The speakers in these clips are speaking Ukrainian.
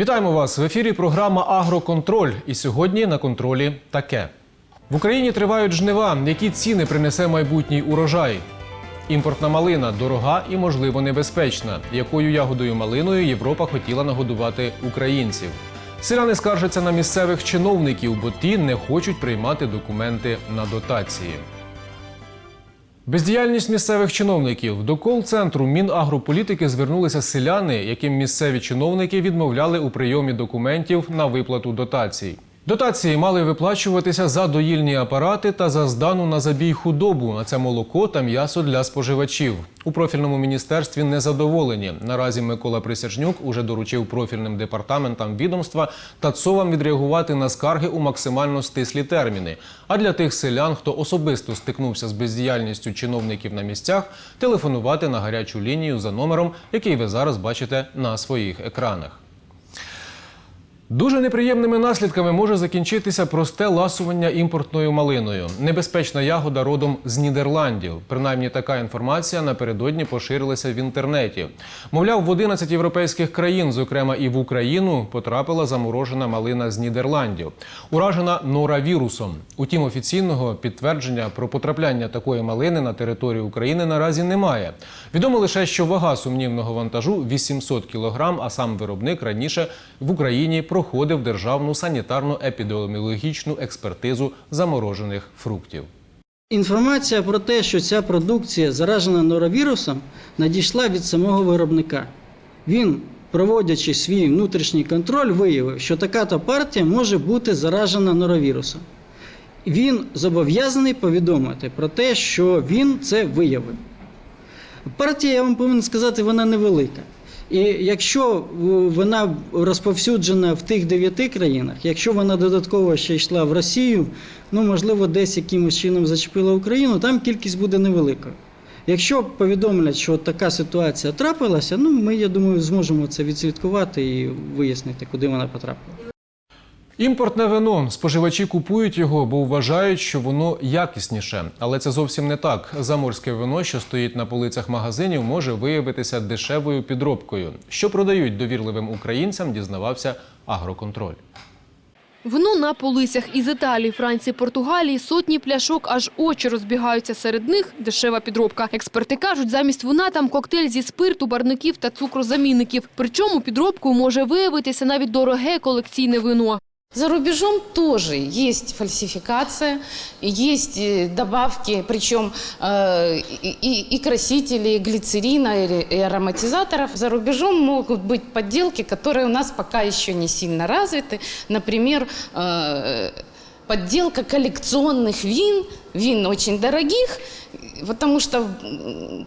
Вітаємо вас в ефірі. Програма Агроконтроль. І сьогодні на контролі таке: в Україні тривають жнива. Які ціни принесе майбутній урожай? Імпортна малина дорога і, можливо, небезпечна. Якою ягодою малиною Європа хотіла нагодувати українців? Селяни скаржаться на місцевих чиновників, бо ті не хочуть приймати документи на дотації. Бездіяльність місцевих чиновників до кол-центру Мінагрополітики звернулися селяни, яким місцеві чиновники відмовляли у прийомі документів на виплату дотацій. Дотації мали виплачуватися за доїльні апарати та за здану на забій худобу. На це молоко та м'ясо для споживачів. У профільному міністерстві незадоволені. Наразі Микола Присяжнюк уже доручив профільним департаментам відомства та ЦОВам відреагувати на скарги у максимально стислі терміни. А для тих селян, хто особисто стикнувся з бездіяльністю чиновників на місцях, телефонувати на гарячу лінію за номером, який ви зараз бачите на своїх екранах. Дуже неприємними наслідками може закінчитися просте ласування імпортною малиною. Небезпечна ягода родом з Нідерландів. Принаймні така інформація напередодні поширилася в інтернеті. Мовляв, в 11 європейських країн, зокрема і в Україну, потрапила заморожена малина з Нідерландів, уражена норавірусом. Утім, офіційного підтвердження про потрапляння такої малини на територію України наразі немає. Відомо лише, що вага сумнівного вантажу 800 кг, а сам виробник раніше в Україні проходив державну санітарно-епідеміологічну експертизу заморожених фруктів. Інформація про те, що ця продукція заражена норовірусом, надійшла від самого виробника. Він, проводячи свій внутрішній контроль, виявив, що така-то партія може бути заражена норовірусом. Він зобов'язаний повідомити про те, що він це виявив. Партія, я вам повинен сказати, вона невелика. І якщо вона розповсюджена в тих дев'яти країнах, якщо вона додатково ще йшла в Росію, ну можливо, десь якимось чином зачепила Україну, там кількість буде невеликою. Якщо повідомлять, що така ситуація трапилася, ну ми, я думаю, зможемо це відслідкувати і вияснити, куди вона потрапила. Імпортне вино споживачі купують його, бо вважають, що воно якісніше. Але це зовсім не так. Заморське вино, що стоїть на полицях магазинів, може виявитися дешевою підробкою. Що продають довірливим українцям, дізнавався агроконтроль. Вино на полицях із Італії, Франції, Португалії, сотні пляшок, аж очі розбігаються. Серед них дешева підробка. Експерти кажуть, замість вина там коктейль зі спирту, барників та цукрозамінників. Причому підробкою може виявитися навіть дороге колекційне вино. За рубежом тоже есть фальсификация, есть э, добавки, причем э, и, и- красителей, и глицерина, и, и ароматизаторов. За рубежом могут быть подделки, которые у нас пока еще не сильно развиты. Например, э, подделка коллекционных вин, вин очень дорогих, потому что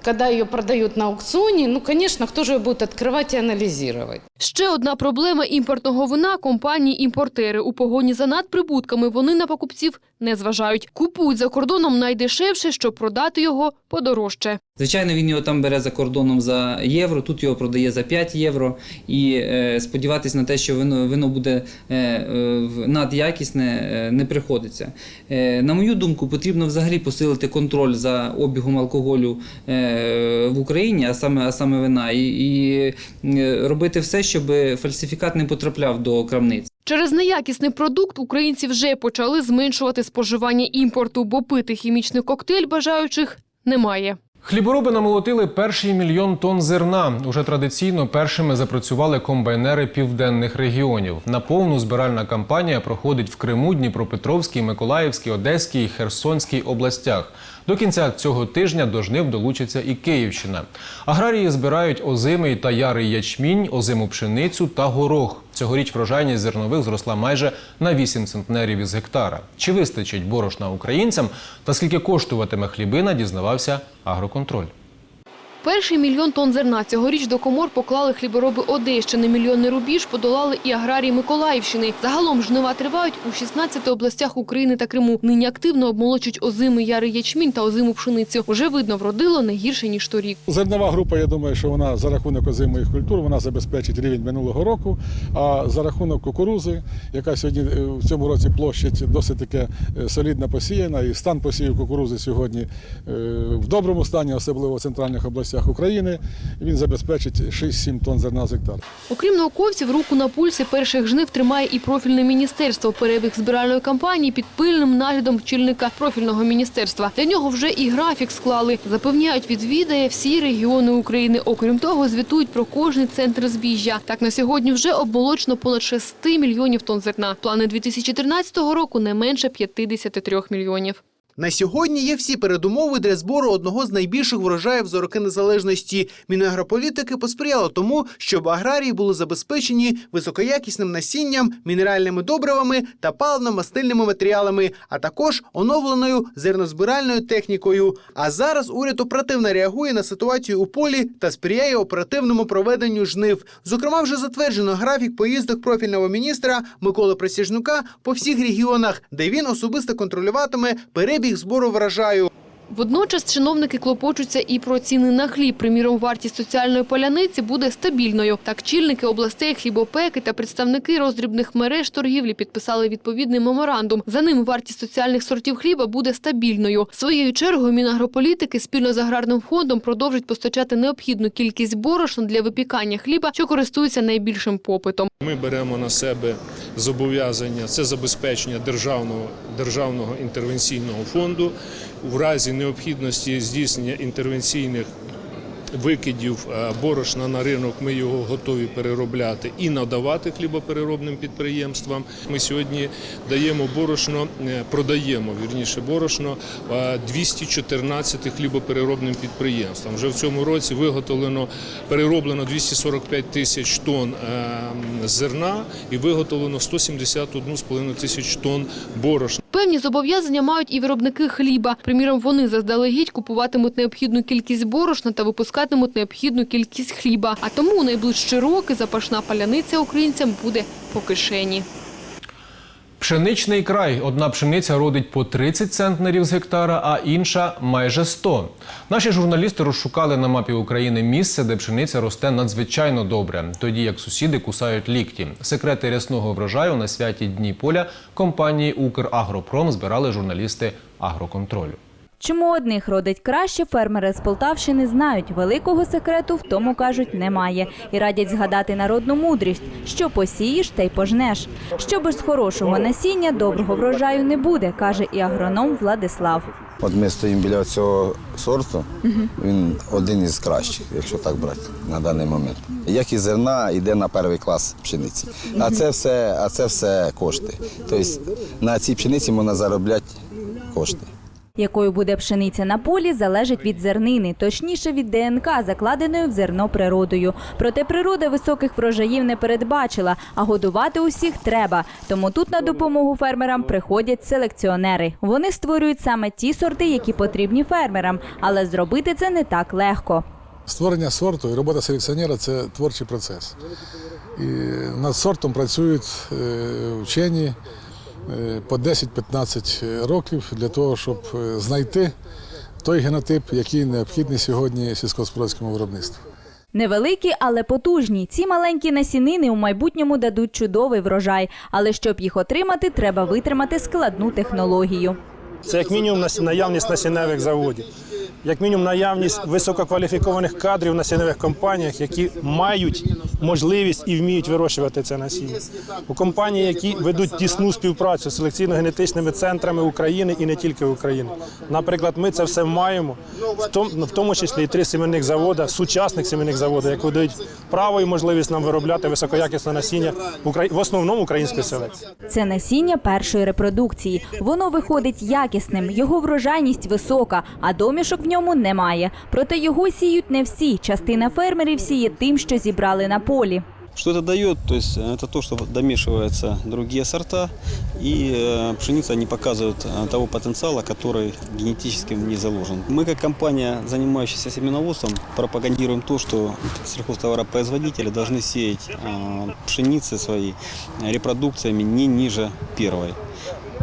когда ее продают на аукционе, ну, конечно, кто же ее будет открывать и анализировать? Ще одна проблема імпортного вина – компанії-імпортери. У погоні за надприбутками вони на покупців не зважають. Купують за кордоном найдешевше, щоб продати його подорожче. Звичайно, він його там бере за кордоном за євро, тут його продає за 5 євро. І е, сподіватись на те, що вино, вино буде е, е, в- надякісне, е, не приходиться. Е, на мою думку, потрібно взагалі посилити контроль за обігом алкоголю е, в Україні, а саме, а саме вина, і, і е, робити все, щоб фальсифікат не потрапляв до крамниць. Через неякісний продукт українці вже почали зменшувати споживання імпорту, бо пити хімічний коктейль бажаючих немає. Хлібороби намолотили перший мільйон тонн зерна. Уже традиційно першими запрацювали комбайнери південних регіонів. На повну збиральна кампанія проходить в Криму, Дніпропетровській, Миколаївській, Одеській, Херсонській областях. До кінця цього тижня до жнив долучиться і Київщина. Аграрії збирають озимий та ярий ячмінь, озиму пшеницю та горох. Цьогоріч врожайність зернових зросла майже на 8 центнерів із гектара. Чи вистачить борошна українцям та скільки коштуватиме хлібина, дізнавався агроконтроль. Перший мільйон тонн зерна цьогоріч до комор поклали хлібороби Одещини. Мільйонний рубіж подолали і аграрії Миколаївщини. Загалом жнива тривають у 16 областях України та Криму. Нині активно обмолочують озимий ярий ячмінь та озиму пшеницю. Уже видно, вродило не гірше, ніж торік. Зернова група, я думаю, що вона за рахунок озимих культур вона забезпечить рівень минулого року. А за рахунок кукурузи, яка сьогодні е, в цьому році площадь досить таке солідно посіяна, і стан посівів кукурузи сьогодні е, в доброму стані, особливо в центральних областях. Областях України. Він забезпечить 6-7 тонн зерна з гектар. Окрім науковців, руку на пульсі перших жнив тримає і профільне міністерство. Перебіг збиральної кампанії під пильним наглядом очільника профільного міністерства. Для нього вже і графік склали. Запевняють, відвідає всі регіони України. Окрім того, звітують про кожний центр збіжжя. Так на сьогодні вже обмолочено понад 6 мільйонів тонн зерна. Плани 2013 року не менше 53 мільйонів. На сьогодні є всі передумови для збору одного з найбільших врожаїв за роки незалежності. Мінагрополітики посприяло тому, щоб аграрії були забезпечені високоякісним насінням, мінеральними добривами та паливно-мастильними матеріалами, а також оновленою зернозбиральною технікою. А зараз уряд оперативно реагує на ситуацію у полі та сприяє оперативному проведенню жнив. Зокрема, вже затверджено графік поїздок профільного міністра Миколи Присяжнюка по всіх регіонах, де він особисто контролюватиме перебіг збору врожаю. Водночас чиновники клопочуться і про ціни на хліб. Приміром, вартість соціальної поляниці буде стабільною. Так, чільники областей, хлібопеки та представники роздрібних мереж торгівлі підписали відповідний меморандум. За ним вартість соціальних сортів хліба буде стабільною. Своєю чергою Мінагрополітики спільно з аграрним фондом продовжить постачати необхідну кількість борошна для випікання хліба, що користується найбільшим попитом. Ми беремо на себе зобов'язання це забезпечення державного державного інтервенційного фонду в разі необхідності здійснення інтервенційних викидів е, борошна на ринок. Ми його готові переробляти і надавати хлібопереробним підприємствам. Ми сьогодні даємо борошно, е, продаємо вірніше борошно е, 214 хлібопереробним підприємствам. Вже в цьому році виготовлено перероблено 245 тисяч тонн е, зерна і виготовлено 171,5 тисяч тонн борошна. Певні зобов'язання мають і виробники хліба. Приміром, вони заздалегідь купуватимуть необхідну кількість борошна та випускатимуть необхідну кількість хліба. А тому у найближчі роки запашна паляниця українцям буде по кишені. Пшеничний край. Одна пшениця родить по 30 центнерів з гектара, а інша майже 100. Наші журналісти розшукали на мапі України місце, де пшениця росте надзвичайно добре, тоді як сусіди кусають лікті. Секрети рясного врожаю на святі Дні поля компанії «Украгропром» збирали журналісти агроконтролю. Чому одних родить краще, фермери з Полтавщини знають. Великого секрету в тому кажуть немає і радять згадати народну мудрість: що посієш, те й пожнеш. Що без хорошого насіння доброго врожаю не буде, каже і агроном Владислав. От ми стоїмо біля цього сорту, він один із кращих, якщо так брати на даний момент. Як і зерна йде на перший клас пшениці. А це все, а це все кошти. Тобто на цій пшениці можна заробляти кошти. Якою буде пшениця на полі, залежить від зернини, точніше від ДНК, закладеної в зерно природою. Проте природа високих врожаїв не передбачила, а годувати усіх треба. Тому тут на допомогу фермерам приходять селекціонери. Вони створюють саме ті сорти, які потрібні фермерам, але зробити це не так легко. Створення сорту і робота селекціонера це творчий процес. І над сортом працюють е, вчені по 10-15 років для того, щоб е, знайти той генотип, який необхідний сьогодні сільськогосподарському виробництву. Невеликі, але потужні. Ці маленькі насінини у майбутньому дадуть чудовий врожай. Але щоб їх отримати, треба витримати складну технологію. Це як мінімум наявність насінневих заводів, як мінімум наявність висококваліфікованих кадрів в насінневих компаніях, які мають можливість і вміють вирощувати це насіння. У компанії, які ведуть тісну співпрацю з селекційно-генетичними центрами України і не тільки України. Наприклад, ми це все маємо, в в тому числі і три сімейних заводи, сучасних сімейних заводів, які дають право і можливість нам виробляти високоякісне насіння в основному української селекції. Це насіння першої репродукції. Воно виходить якісним, його врожайність висока, а домішок в ньому немає. Проте його сіють не всі. Частина фермерів сіє тим, що зібрали на полі. Что это дает? То есть э, это то, что домешиваются другие сорта, и э, пшеница не показывает э, того потенциала, который генетически в ней заложен. Мы, как компания, занимающаяся семеноводством, пропагандируем то, что сельхозтоваропроизводители должны сеять э, пшеницы свои э, репродукциями не ниже первой.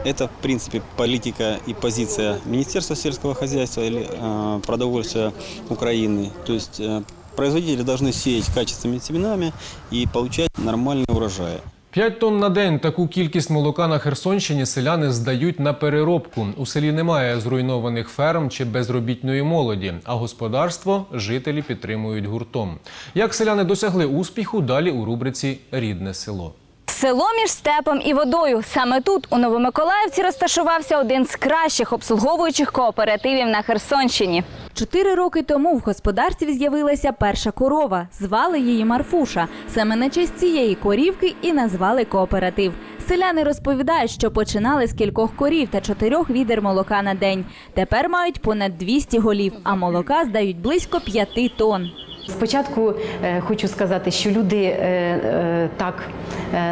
Это, в принципе, политика и позиция Министерства сельского хозяйства или э, продовольствия Украины. То есть э, производители должны сеять качественными семенами и получать нормальные урожаи. П'ять тонн на день таку кількість молока на Херсонщині селяни здають на переробку. У селі немає зруйнованих ферм чи безробітної молоді, а господарство жителі підтримують гуртом. Як селяни досягли успіху, далі у рубриці Рідне село. Село між степом і водою. Саме тут, у Новомиколаївці, розташувався один з кращих обслуговуючих кооперативів на Херсонщині. Чотири роки тому в господарстві з'явилася перша корова. Звали її Марфуша. Саме на честь цієї корівки і назвали кооператив. Селяни розповідають, що починали з кількох корів та чотирьох відер молока на день. Тепер мають понад 200 голів, а молока здають близько 5 тонн. Спочатку е, хочу сказати, що люди е, е, так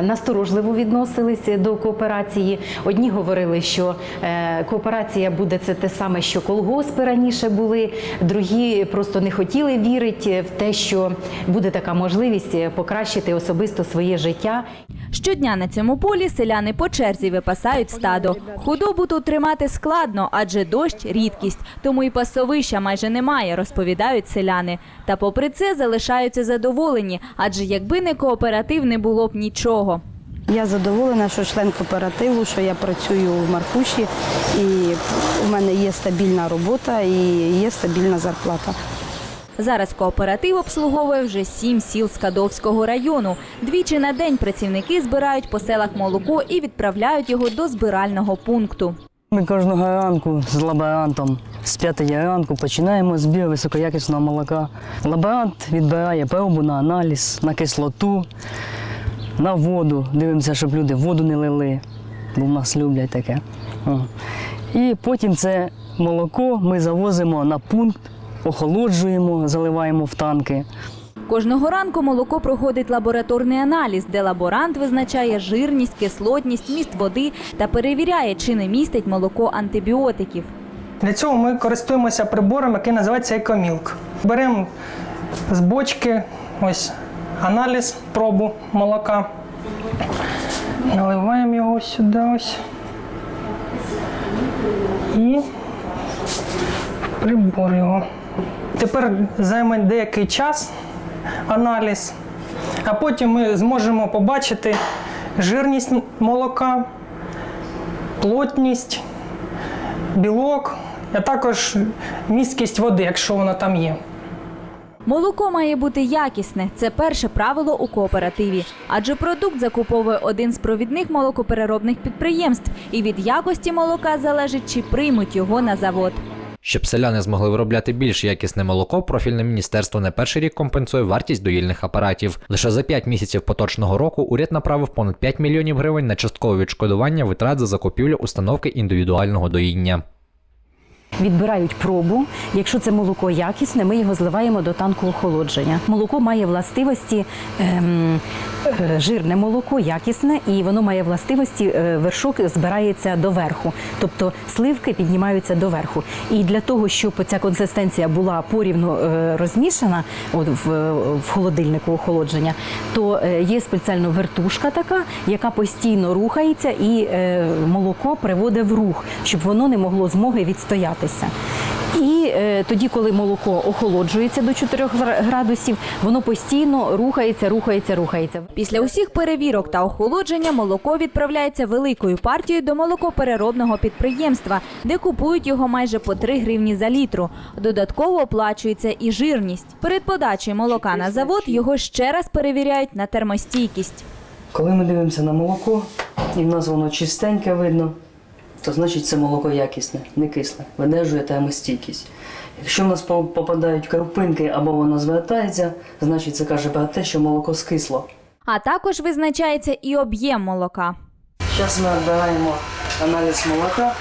насторожливо відносилися до кооперації. Одні говорили, що кооперація буде це те саме, що колгоспи раніше були. Другі просто не хотіли вірити в те, що буде така можливість покращити особисто своє життя. Щодня на цьому полі селяни по черзі випасають стадо. Худобу тут тримати складно, адже дощ рідкість, тому і пасовища майже немає, розповідають селяни. Та попри це залишаються задоволені, адже якби не кооператив, не було б нічого. Я задоволена, що член кооперативу, що я працюю в Марфуші, і у мене є стабільна робота і є стабільна зарплата. Зараз кооператив обслуговує вже сім сіл Скадовського району. Двічі на день працівники збирають по селах молоко і відправляють його до збирального пункту. Ми кожного ранку з лаборантом з п'ятої ранку починаємо збір високоякісного молока. Лаборант відбирає пробу на аналіз, на кислоту, на воду. Дивимося, щоб люди воду не лили, бо в нас люблять таке. І потім це молоко ми завозимо на пункт, охолоджуємо, заливаємо в танки. Кожного ранку молоко проходить лабораторний аналіз, де лаборант визначає жирність, кислотність, міст води та перевіряє, чи не містить молоко антибіотиків. Для цього ми користуємося прибором, який називається екомілк. Беремо з бочки ось аналіз, пробу молока. Наливаємо його сюди ось. І прибор його. Тепер займе деякий час аналіз, а потім ми зможемо побачити жирність молока, плотність, білок, а також місткість води, якщо вона там є. Молоко має бути якісне. Це перше правило у кооперативі. Адже продукт закуповує один з провідних молокопереробних підприємств, і від якості молока залежить, чи приймуть його на завод. Щоб селяни змогли виробляти більш якісне молоко, профільне міністерство не перший рік компенсує вартість доїльних апаратів. Лише за 5 місяців поточного року уряд направив понад 5 мільйонів гривень на часткове відшкодування витрат за закупівлю установки індивідуального доїння. Відбирають пробу. Якщо це молоко якісне, ми його зливаємо до танку охолодження. Молоко має властивості ем, е, жирне молоко, якісне, і воно має властивості е, вершок збирається доверху, тобто сливки піднімаються доверху. І для того, щоб ця консистенція була порівну е, розмішана от, в, в холодильнику охолодження, то е, є спеціально вертушка така, яка постійно рухається, і е, молоко приводить в рух, щоб воно не могло змоги відстоятися. І е, тоді, коли молоко охолоджується до 4 градусів, воно постійно рухається, рухається, рухається. Після усіх перевірок та охолодження молоко відправляється великою партією до молокопереробного підприємства, де купують його майже по 3 гривні за літру. Додатково оплачується і жирність. Перед подачею молока на завод його ще раз перевіряють на термостійкість. Коли ми дивимося на молоко, і в нас воно чистеньке видно, то значить це молоко якісне, не кисле, видержує термостійкість. Якщо в нас попадають крупинки або воно звертається, значить це каже про те, що молоко скисло. А також визначається і об'єм молока. Зараз ми відбираємо аналіз молока.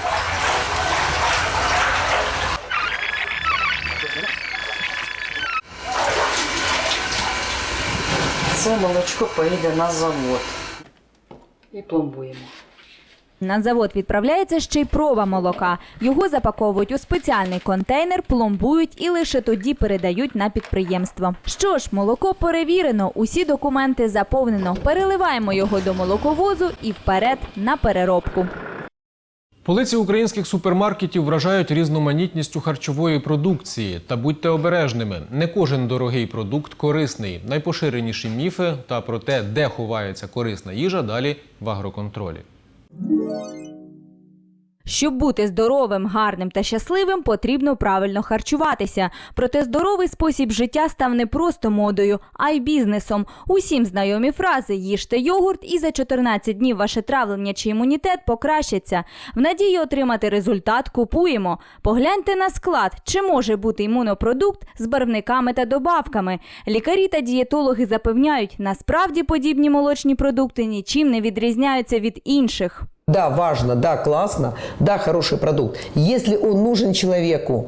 Це молочко поїде на завод. І пломбуємо. На завод відправляється ще й проба молока. Його запаковують у спеціальний контейнер, пломбують і лише тоді передають на підприємство. Що ж, молоко перевірено, усі документи заповнено. Переливаємо його до молоковозу і вперед на переробку. Полиці українських супермаркетів вражають різноманітністю харчової продукції. Та будьте обережними, не кожен дорогий продукт корисний. Найпоширеніші міфи та про те, де ховається корисна їжа, далі в агроконтролі. Música Щоб бути здоровим, гарним та щасливим, потрібно правильно харчуватися. Проте здоровий спосіб життя став не просто модою, а й бізнесом. Усім знайомі фрази їжте йогурт, і за 14 днів ваше травлення чи імунітет покращиться. В надії отримати результат купуємо. Погляньте на склад, чи може бути імунопродукт з барвниками та добавками. Лікарі та дієтологи запевняють, насправді подібні молочні продукти нічим не відрізняються від інших. Да, важно, да, классно, да, хороший продукт. Если он нужен человеку,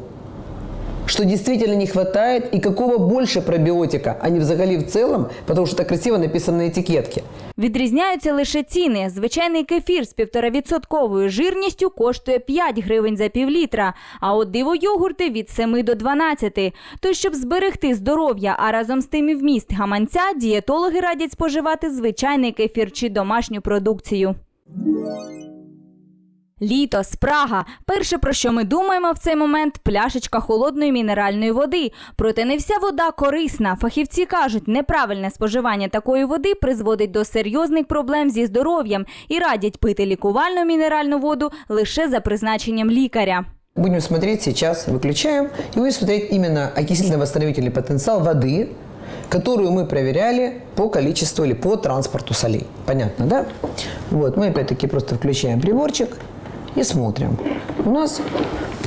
что действительно не хватает, и какого больше пробиотика, а не взагалі в целом, потому что это красиво написано на этикетке. Відрізняються лише ціни. Звичайний кефір з 1,5% жирністю коштує 5 гривень за півлітра, а от диво йогурти від 7 до 12. Тож, щоб зберегти здоров'я, а разом з тим і вміст гаманця, дієтологи радять споживати звичайний кефір чи домашню продукцію. Літо, спрага. Перше, про що ми думаємо в цей момент пляшечка холодної мінеральної води. Проте не вся вода корисна. Фахівці кажуть, неправильне споживання такої води призводить до серйозних проблем зі здоров'ям і радять пити лікувальну мінеральну воду лише за призначенням лікаря. Будем смотреть сейчас, выключаем, и будем смотреть именно окислительно-восстановительный потенциал воды, которую мы проверяли по количеству или по транспорту солей. Понятно, да? Вот, мы опять-таки просто включаем приборчик и смотрим. У нас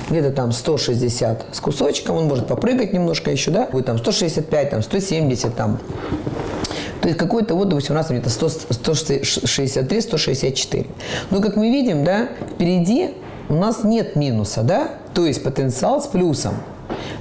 где-то там 160 с кусочком, он может попрыгать немножко еще, да? Будет там 165, там 170, там. То есть какой-то вот, допустим, у нас где-то 163-164. Но как мы видим, да, впереди у нас нет минуса, да? То есть потенциал с плюсом.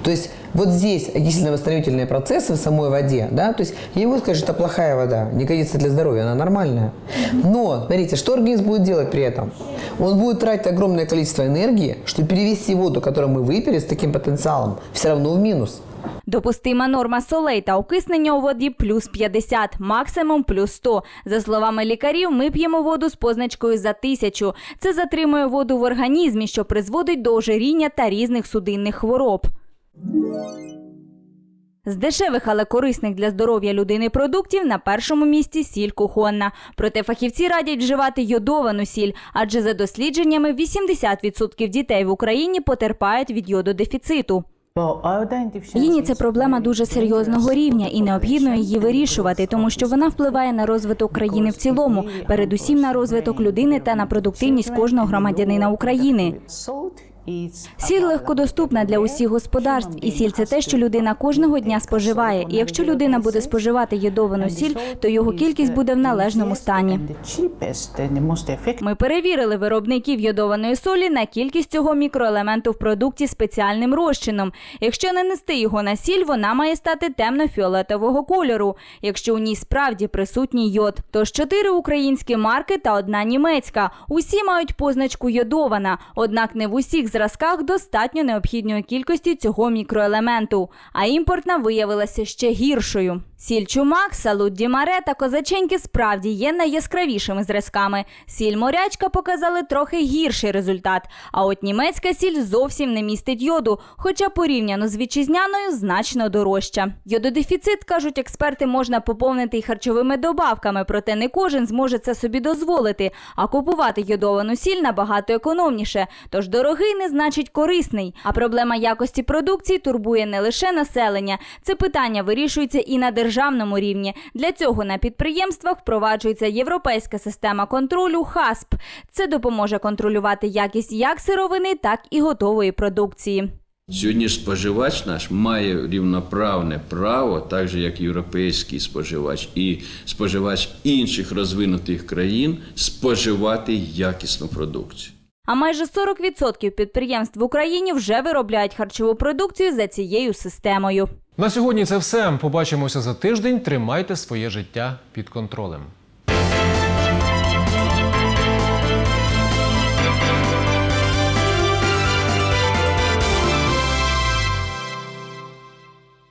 То есть вот здесь окислительно-восстановительные процессы в самой воде, да, то есть я не буду сказать, что это плохая вода, не годится для здоровья, она нормальная. Но, смотрите, что организм будет делать при этом? Он будет тратить огромное количество энергии, чтобы перевести воду, которую мы выпили с таким потенциалом, все равно в минус. Допустима норма солей та окиснення у воді плюс 50, максимум плюс 100. За словами лікарів, ми п'ємо воду з позначкою за тисячу. Це затримує воду в організмі, що призводить до ожиріння та різних судинних хвороб. З дешевих, але корисних для здоров'я людини продуктів на першому місці сіль кухонна. Проте фахівці радять вживати йодовану сіль, адже за дослідженнями 80% дітей в Україні потерпають від йододефіциту. Їні це проблема дуже серйозного рівня і необхідно її вирішувати, тому що вона впливає на розвиток країни в цілому, передусім на розвиток людини та на продуктивність кожного громадянина України. Сіль легкодоступна для усіх господарств, і сіль це те, що людина кожного дня споживає. І якщо людина буде споживати йодовану сіль, то його кількість буде в належному стані. Ми перевірили виробників йодованої солі на кількість цього мікроелементу в продукті спеціальним розчином. Якщо нанести його на сіль, вона має стати темно-фіолетового кольору, якщо у ній справді присутній йод. Тож чотири українські марки та одна німецька. Усі мають позначку йодована, однак не в усіх зразках достатньо необхідної кількості цього мікроелементу. А імпортна виявилася ще гіршою. Сіль чумак, салут дімаре та козаченьки справді є найяскравішими зразками. Сіль морячка показали трохи гірший результат. А от німецька сіль зовсім не містить йоду, хоча порівняно з вітчизняною значно дорожча. Йододефіцит, кажуть експерти, можна поповнити й харчовими добавками, проте не кожен зможе це собі дозволити. А купувати йодовану сіль набагато економніше. Тож дорогий не значить корисний. А проблема якості продукції турбує не лише населення. Це питання вирішується і на державному рівні. Для цього на підприємствах впроваджується європейська система контролю ХАСП. Це допоможе контролювати якість як сировини, так і готової продукції. Сьогодні споживач наш має рівноправне право, так же як європейський споживач і споживач інших розвинутих країн, споживати якісну продукцію. А майже 40% підприємств в Україні вже виробляють харчову продукцію за цією системою. На сьогодні це все. Побачимося за тиждень. Тримайте своє життя під контролем.